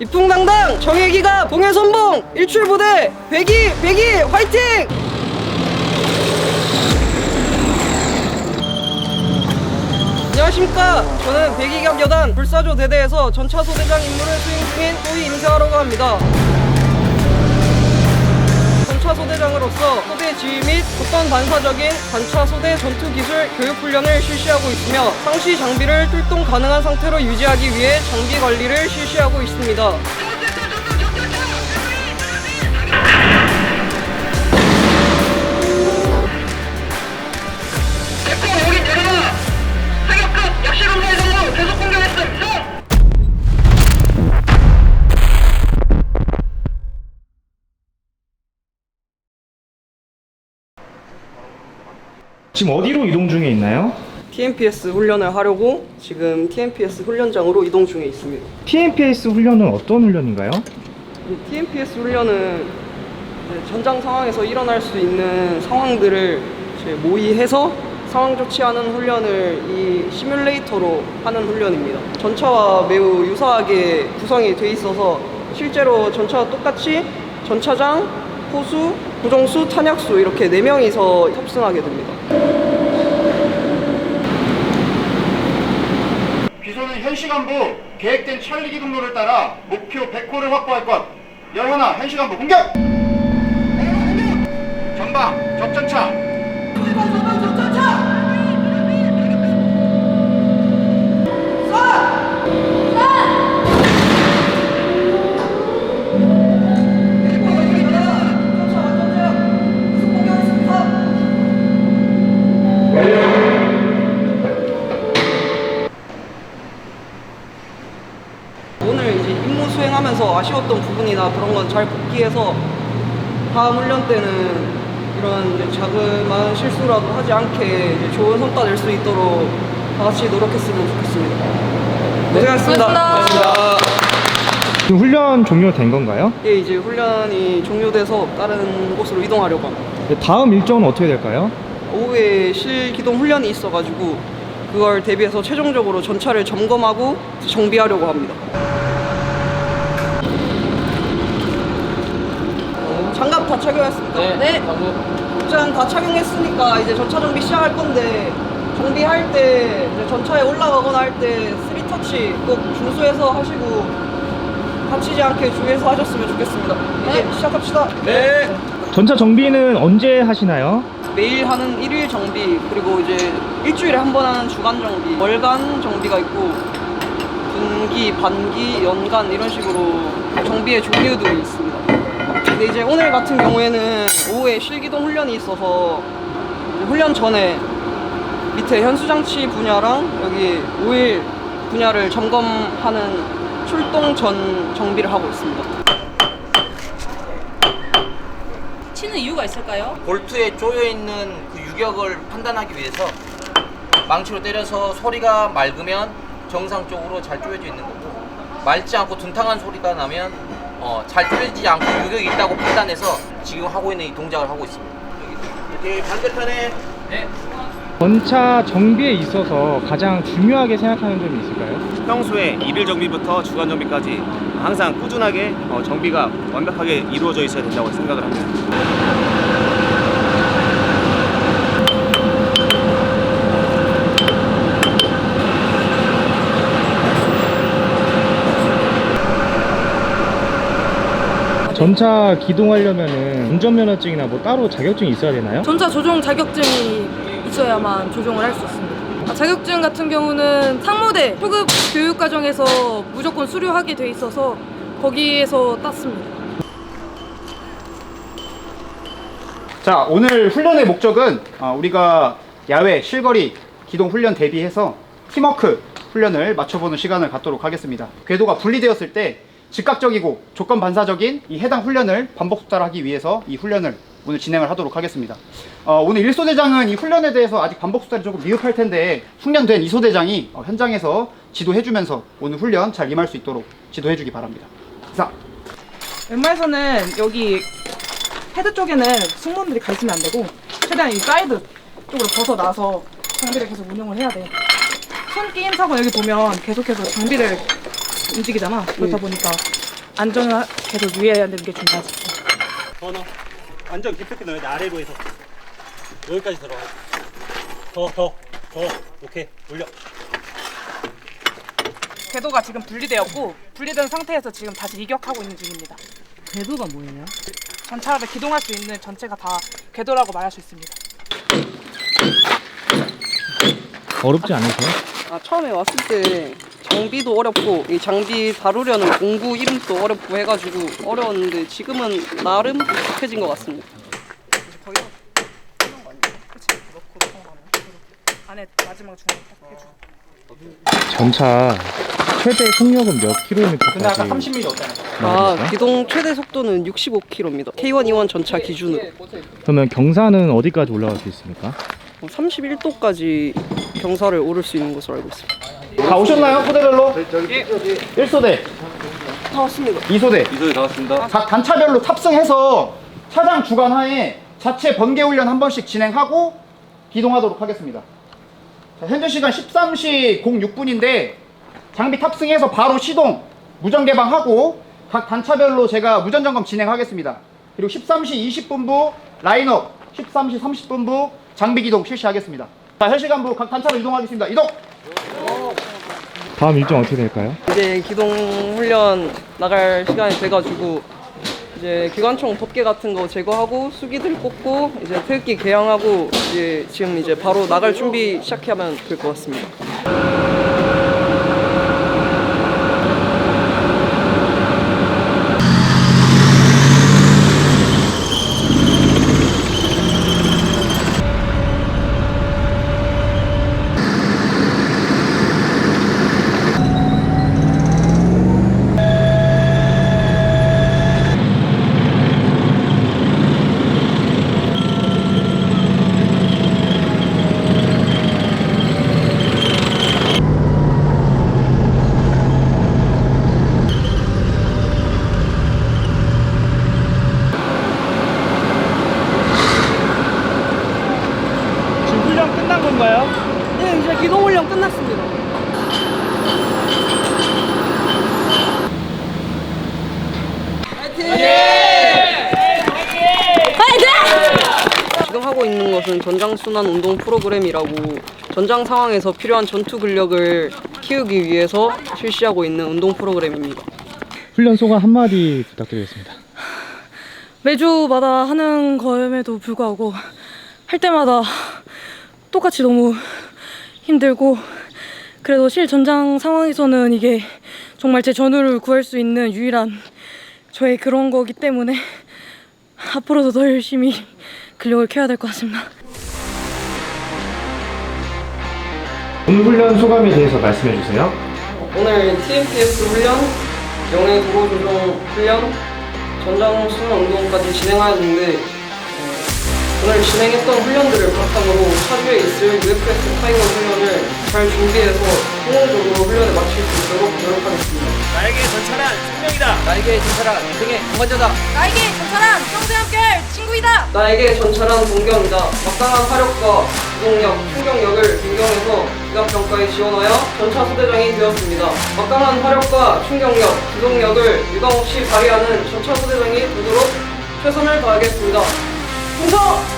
입풍당당 정예기가 동해선봉 일출부대 백이 백이 화이팅! 안녕하십니까 저는 백이갑 여단 불사조 대대에서 전차 소대장 임무를 수행 중인 또이 임세하라고 합니다 전차 소대장으로서 소대 지휘 및 어떤 반사적인 관차 소대 전투 기술 교육 훈련을 실시하고 있으며 상시 장비를 출동 가능한 상태로 유지하기 위해 장비 관리를 실시하고 있습니다. 지금 어디로 이동 중에 있나요? TMPS 훈련을 하려고 지금 TMPS 훈련장으로 이동 중에 있습니다. TMPS 훈련은 어떤 훈련인가요? 이 TMPS 훈련은 이제 전장 상황에서 일어날 수 있는 상황들을 이제 모의해서 상황 조치하는 훈련을 이 시뮬레이터로 하는 훈련입니다. 전차와 매우 유사하게 구성이 돼 있어서 실제로 전차와 똑같이 전차장, 호수, 구정수, 탄약수 이렇게 네 명이서 탑승하게 됩니다. 비소는 현시간부 계획된 찰리 기동로를 따라 목표 100호를 확보할 것. 열하나 현시간부 공격! 전방 접전차 임무 수행하면서 아쉬웠던 부분이나 그런 건 잘 복귀해서 다음 훈련 때는 이런 자그마한 실수라도 하지 않게 이제 좋은 성과 낼 수 있도록 다 같이 노력했으면 좋겠습니다. 고생하셨습니다. 고맙습니다. 지금 훈련 종료된 건가요? 예, 이제 훈련이 종료돼서 다른 곳으로 이동하려고 합니다. 네, 다음 일정은 어떻게 될까요? 오후에 실기동 훈련이 있어가지고 그걸 대비해서 최종적으로 전차를 점검하고 정비하려고 합니다. 어, 장갑 다 착용했습니까? 네. 복장 다 착용했으니까 이제 전차 정비 시작할 건데 정비할 때 이제 전차에 올라가거나 할 때 스리터치 꼭 준수해서 하시고 다치지 않게 주의해서 하셨으면 좋겠습니다. 이제 시작합시다. 네. 전차 정비는 언제 하시나요? 매일 하는 일일 정비 그리고 이제 일주일에 한 번 하는 주간 정비 월간 정비가 있고 분기 반기 연간 이런 식으로 정비의 종류들이 있습니다 근데 이제 오늘 같은 경우에는 오후에 실기동 훈련이 있어서 훈련 전에 밑에 현수장치 분야랑 여기 오일 분야를 점검하는 출동 전 정비를 하고 있습니다 치는 이유가 있을까요? 볼트에 조여 있는 그 유격을 판단하기 위해서 망치로 때려서 소리가 맑으면 정상적으로 잘 조여져 있는 거고 맑지 않고 둔탕한 소리가 나면 어, 잘 조여지지 않고 유격이 있다고 판단해서 지금 하고 있는 이 동작을 하고 있습니다. 여기 이렇게 반대편에 네. 전차 정비에 있어서 가장 중요하게 생각하는 점이 있을까요? 평소에 일일 정비부터 주간 정비까지 항상 꾸준하게 어, 정비가 완벽하게 이루어져 있어야 된다고 생각을 합니다. 전차 기동하려면은 운전면허증이나 뭐 따로 자격증이 있어야 되나요? 전차 조종 자격증이 있어야만 조종을 할 수 있습니다. 아, 자격증 같은 경우는 상무대 초급 교육 과정에서 무조건 수료하게 돼 있어서 거기에서 땄습니다. 자 오늘 훈련의 목적은 어, 우리가 야외 실거리 기동 훈련 대비해서 팀워크 훈련을 맞춰보는 시간을 갖도록 하겠습니다. 궤도가 분리되었을 때 즉각적이고 조건 반사적인 이 해당 훈련을 반복 숙달하기 위해서 이 훈련을 오늘 진행을 하도록 하겠습니다. 어, 오늘 일소대장은 이 훈련에 대해서 아직 반복 숙달이 조금 미흡할 텐데 숙련된 이소대장이 어, 현장에서 지도해주면서 오늘 훈련 잘 임할 수 있도록 지도해주기 바랍니다. 자, 웬만해서는 여기 헤드 쪽에는 승무원들이 가 있으면 안 되고 최대한 이 사이드 쪽으로 벗어나서 장비를 계속 운영을 해야 돼. 손 게임 사고 여기 보면 계속해서 장비를 움직이잖아. 그렇다 보니까 안전을 계속 유의해야 되는 게 중요하지. 더 넣어. 완전 깊숙이 넣어야 돼. 아래로 해서. 여기까지 들어가. 더, 더, 더. 오케이. 올려. 궤도가 지금 분리되었고 분리된 상태에서 지금 다시 이격하고 있는 중입니다. 궤도가 뭐예요? 전차를 기동할 수 있는 전체가 다 궤도라고 말할 수 있습니다. 어렵지 않으세요? 아 처음에 왔을 때 장비도 어렵고 이 장비 다루려는 공구 이름도 어렵고 해가지고 어려웠는데 지금은 나름 익숙해진 것 같습니다. 거기서 끝난 거 아니야? 그치? 넣고 통과하면 이렇게 안에 마지막 중간 딱 해줘. 전차 최대 속력은 몇 근데 아까 킬로미터까지 30mm 없잖아요. 아 나가셨어요? 기동 최대 속도는 65km입니다. K1, E1 전차 기준으로 그러면 경사는 어디까지 올라갈 수 있습니까? 31도까지 경사를 오를 수 있는 것으로 알고 있습니다. 다 오셨나요? 소대별로? 1소대, 다 왔습니다. 2소대. 2소대 다 왔습니다. 각 단차별로 탑승해서 차장 주관 하에 자체 번개 훈련 한 번씩 진행하고 기동하도록 하겠습니다. 자, 현재 시간 13시 06분인데 장비 탑승해서 바로 시동, 무전 개방하고 각 단차별로 제가 무전 점검 진행하겠습니다. 그리고 13시 20분부 라인업, 13시 30분부 장비 기동 실시하겠습니다. 자, 현시간부 각 단차로 이동하겠습니다. 이동! 다음 일정 어떻게 될까요? 이제 기동 훈련 나갈 시간이 돼가지고 이제 기관총 덮개 같은 거 제거하고 수기들 꽂고 이제 태극기 개양하고 이제 지금 이제 바로 나갈 준비 시작하면 될 것 같습니다. 건가요? 네, 이제 기동 훈련 끝났습니다. 지금 하고 있는 것은 전장순환 운동 프로그램이라고 전장 상황에서 필요한 전투 근력을 키우기 위해서 실시하고 있는 운동 프로그램입니다. 훈련 소감 한마디 부탁드리겠습니다. 매주마다 하는 거임에도 불구하고 할 때마다 똑같이 너무 힘들고 그래도 실전장 상황에서는 이게 정말 제 전우를 구할 수 있는 유일한 저의 그런 거기 때문에 앞으로도 더 열심히 근력을 켜야 될 것 같습니다. 오늘 훈련 소감에 대해서 말씀해 주세요. 오늘 TMPS 훈련, 영해 도로 조종 훈련, 전장 수련 운동까지 진행하였는데 어, 오늘 진행했던 훈련들을 바탕으로 차주에 있을 UFS 타이거 훈련을 잘 준비해서 성공적으로 훈련을 마칠 수 있도록 노력하겠습니다. 나에게 전차란 생명이다. 나에게 진짜라 인생의 동반자다. 나에게 전차란 평생 함께할 친구이다. 나에게 전차란 동경이다. 막강한 화력과 기동력, 충격력을 변경해서 기갑평가에 지원하여 전차 소대장이 되었습니다. 막강한 화력과 충격력, 기동력을 유감 없이 발휘하는 전차 소대장이 되도록 최선을 다하겠습니다. 충성!